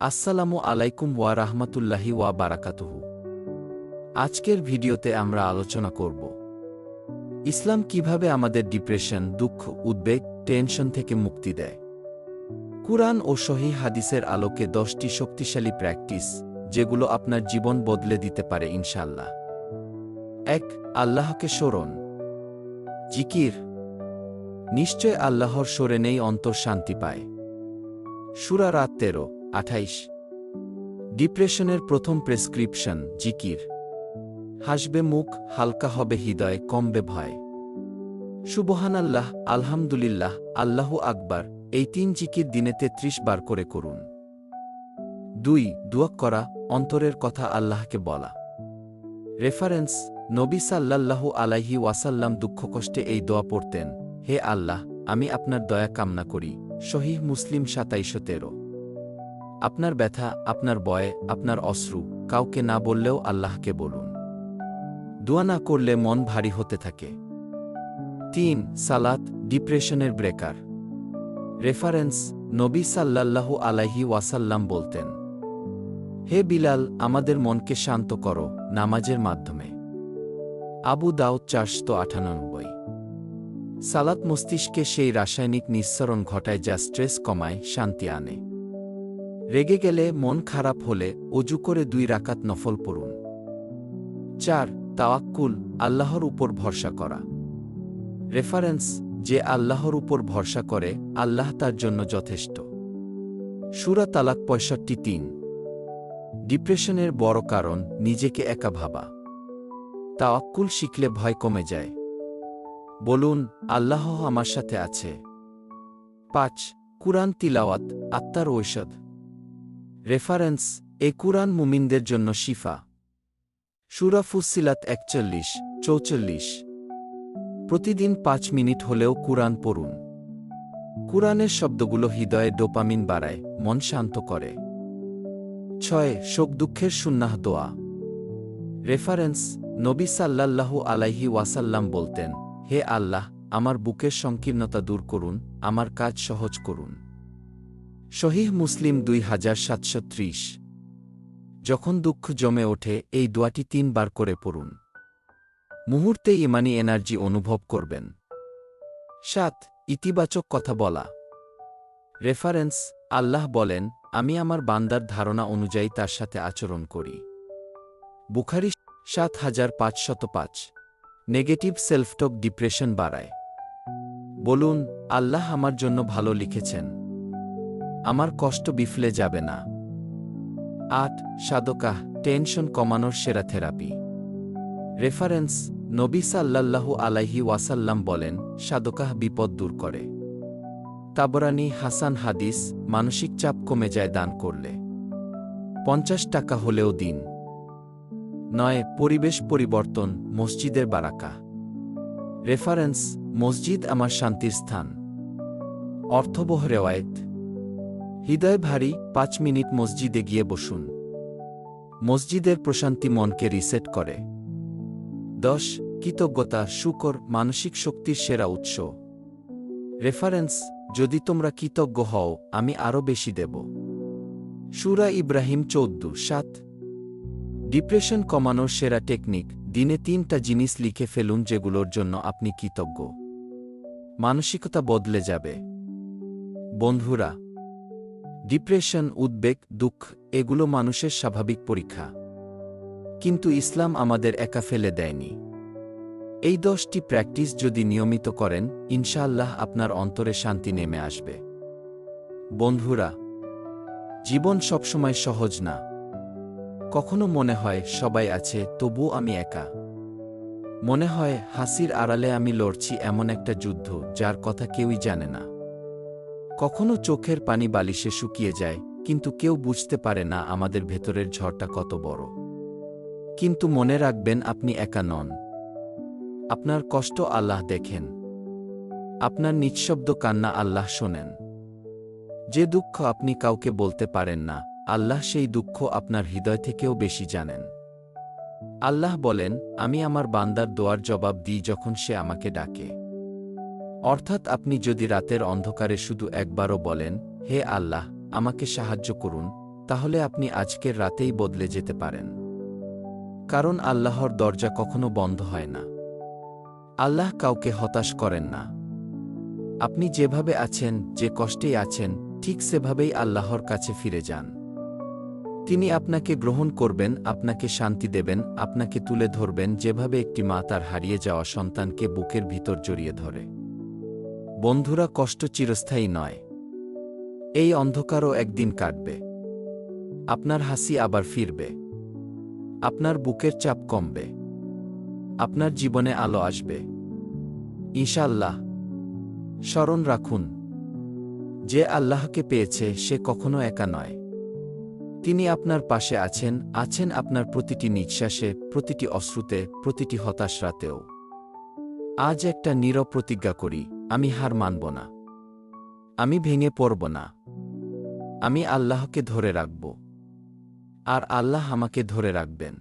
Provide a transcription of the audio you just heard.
আসসালামু আলাইকুম ওয়া রাহমাতুল্লাহি ওয়া বারাকাতুহু। আজকের ভিডিওতে আমরা আলোচনা করব। ইসলাম কীভাবে আমাদের ডিপ্রেশন, দুঃখ, উদ্বেগ, টেনশন থেকে মুক্তি দেয়? কুরআন ও সহি হাদিসের আলোকে দশটি শক্তিশালী প্র্যাকটিস, যেগুলো আপনার জীবন বদলে দিতে পারে ইনশাল্লাহ এক, আল্লাহকে স্মরণ। জিকির। নিশ্চয় আল্লাহর সরেনেই অন্তর শান্তি পায়। সুরা রাত তেরো। আঠাইশ। ডিপ্রেশনের প্রথম প্রেসক্রিপশন, জিকির। হাসবে মুখ, হালকা হবে হৃদয়, কমবে ভয়। সুবহান আল্লাহ আলহামদুলিল্লাহ, আল্লাহ আকবার, এই তিন জিকির দিনে তেত্রিশ বার করে করুন। দুই দুয়াক করা, অন্তরের কথা আল্লাহকে বলা। রেফারেন্স, নবী সাল্লাল্লাহু আলাইহি ওয়াসাল্লাম দুঃখকষ্টে এই দোয়া পড়তেন, হে আল্লাহ, আমি আপনার দয়া কামনা করি। শহীহ মুসলিম সাতাইশো তেরো। আপনার ব্যথা, আপনার বয় আপনার অশ্রু, কাউকে না বললেও আল্লাহকে বলুন। দোয়া না করলে মন ভারী হতে থাকে। তিন, সালাত, ডিপ্রেশনের ব্রেকার। রেফারেন্স, নবী সাল্লাল্লাহু আলাইহি ওয়াসাল্লাম বলতেন, হে বিলাল, আমাদের মনকে শান্ত করো নামাজের মাধ্যমে। আবু দাউদ চারশত আটানব্বই। সালাত মস্তিষ্কে সেই রাসায়নিক নিঃসরণ ঘটায় যা স্ট্রেস কমায়, শান্তি আনে। রেগে গেলে মন খারাপ হলে অজু করে দুই রাকাত নফল পড়ুন। চার, তাওয়াক্কুল, আল্লাহর উপর ভরসা করা। রেফারেন্স, যে আল্লাহর উপর ভরসা করে, আল্লাহ তার জন্য যথেষ্ট। সুরা তালাক পঁয়ষট্টি তিন। ডিপ্রেশনের বড় কারণ, নিজেকে একা ভাবা। তাওয়াক্কুল শিখলে ভয় কমে যায়। বলুন, আল্লাহ আমার সাথে আছে। পাঁচ, কুরআন তিলাওয়াত, আত্মার ঔষধ। রেফারেন্স, এ কুরআন মুমিনদের জন্য শিফা। সুরা ফুসিলাত একচল্লিশ, চৌচল্লিশ। প্রতিদিন পাঁচ মিনিট হলেও কুরআন পড়ুন। কুরআনের শব্দগুলো হৃদয়ে ডোপামিন বাড়ায়, মন শান্ত করে। ছয়, শোক দুঃখের সুন্নাহ দোয়া। রেফারেন্স, নবী সাল্লাল্লাহু আলাইহি ওয়াসাল্লাম বলতেন, হে আল্লাহ, আমার বুকের সংকীর্ণতা দূর করুন, আমার কাজ সহজ করুন। শহীহ মুসলিম দুই হাজার সাতশো ত্রিশ। যখন দুঃখ জমে ওঠে, এই দোয়াটি তিনবার করে পড়ুন। মুহূর্তে ইমানি এনার্জি অনুভব করবেন। সাত, ইতিবাচক কথা বলা। রেফারেন্স, আল্লাহ বলেন, আমি আমার বান্দার ধারণা অনুযায়ী তার সাথে আচরণ করি। বুখারি সাত হাজার পাঁচশত পাঁচ। নেগেটিভ সেলফটক ডিপ্রেশন বাড়ায়। বলুন, আল্লাহ আমার জন্য ভালো লিখেছেন। আমার কষ্ট বিফলে যাবে না। আট সাদকাহ টেনশন কমানোর সেরা থেরাপি। রেফারেন্স, নবী সাল্লাল্লাহু আলাইহি ওয়াসাল্লাম বলেন সাদকাহ বিপদ দূর করে। তাবরানি হাসান হাদিস, মানসিক চাপ কমে যায় দান করলে। পঞ্চাশ টাকা হলেও দিন। নয়, পরিবেশ পরিবর্তন, মসজিদের বারাকা। রেফারেন্স, মসজিদ আমার শান্তির স্থান। অর্থবহ রেওয়ায়েত। হৃদয় ভারী পাঁচ মিনিট মসজিদে গিয়ে বসুন। মসজিদের প্রশান্তি মনকে রিসেট করে। দশ, কৃতজ্ঞতা, শুকর, মানসিক শক্তির সেরা উৎস। রেফারেন্স, যদি তোমরা কৃতজ্ঞ হও, আমি আরও বেশি দেব। সুরা ইব্রাহিম চৌদ্দ, সাত। ডিপ্রেশন কমানোর সেরা টেকনিক, দিনে তিনটা জিনিস লিখে ফেলুন যেগুলোর জন্য আপনি কৃতজ্ঞ। মানসিকতা বদলে যাবে। বন্ধুরা ডিপ্রেশন, উদ্বেগ, দুঃখ, এগুলো মানুষের স্বাভাবিক পরীক্ষা। কিন্তু ইসলাম আমাদের একা ফেলে দেয়নি। এই দশটি প্র্যাকটিস যদি নিয়মিত করেন, ইনশাআল্লাহ আপনার অন্তরে শান্তি নেমে আসবে। বন্ধুরা, জীবন সবসময় সহজ না। কখনো মনে হয় সবাই আছে তবু আমি একা। মনে হয় হাসির আড়ালে আমি লড়ছি এমন একটা যুদ্ধ, যার কথা কেউই জানে না। কখনো চোখের পানি বালিশে শুকিয়ে যায়, কিন্তু কেউ বুঝতে পারে না আমাদের ভেতরের ঝড়টা কত বড়। কিন্তু মনে রাখবেন আপনি একা নন। আপনার কষ্ট আল্লাহ দেখেন। আপনার নিঃশব্দ কান্না আল্লাহ শোনেন। যে দুঃখ আপনি কাউকে বলতে পারেন না, আল্লাহ সেই দুঃখ আপনার হৃদয় থেকেও বেশি জানেন। আল্লাহ বলেন, আমি আমার বান্দার দোয়ার জবাব দিই যখন সে আমাকে ডাকে। অর্থাৎ আপনি যদি রাতের অন্ধকারে শুধু একবারও বলেন, হে আল্লাহ, আমাকে সাহায্য করুন, তাহলে আপনি আজকের রাতেই বদলে যেতে পারেন। কারণ আল্লাহর দরজা কখনো বন্ধ হয় না। আল্লাহ কাউকে হতাশ করেন না। আপনি যেভাবে আছেন, যে কষ্টেই আছেন, ঠিক সেভাবেই আল্লাহর কাছে ফিরে যান। তিনি আপনাকে গ্রহণ করবেন, আপনাকে শান্তি দেবেন, আপনাকে তুলে ধরবেন যেভাবে একটি মা তার হারিয়ে যাওয়া সন্তানকে বুকের ভিতর জড়িয়ে ধরে। বন্ধুরা কষ্ট চিরস্থায়ী নয়। এই অন্ধকারও একদিন কাটবে। আপনার হাসি আবার ফিরবে। আপনার বুকের চাপ কমবে। আপনার জীবনে আলো আসবে। ইনশাআল্লাহ। স্মরণ রাখুন, যে আল্লাহকে পেয়েছে, সে কখনো একা নয়। তিনি আপনার পাশে আছেন আছেন আপনার প্রতিটি নিঃশ্বাসে, প্রতিটি অশ্রুতে, প্রতিটি হতাশ রাতেও। আজ একটা নীরব প্রতিজ্ঞা করি, আমি হার মানব না। আমি ভেঙে পড়ব না। আমি আল্লাহকে ধরে রাখব। আর আল্লাহ আমাকে ধরে রাখবেন।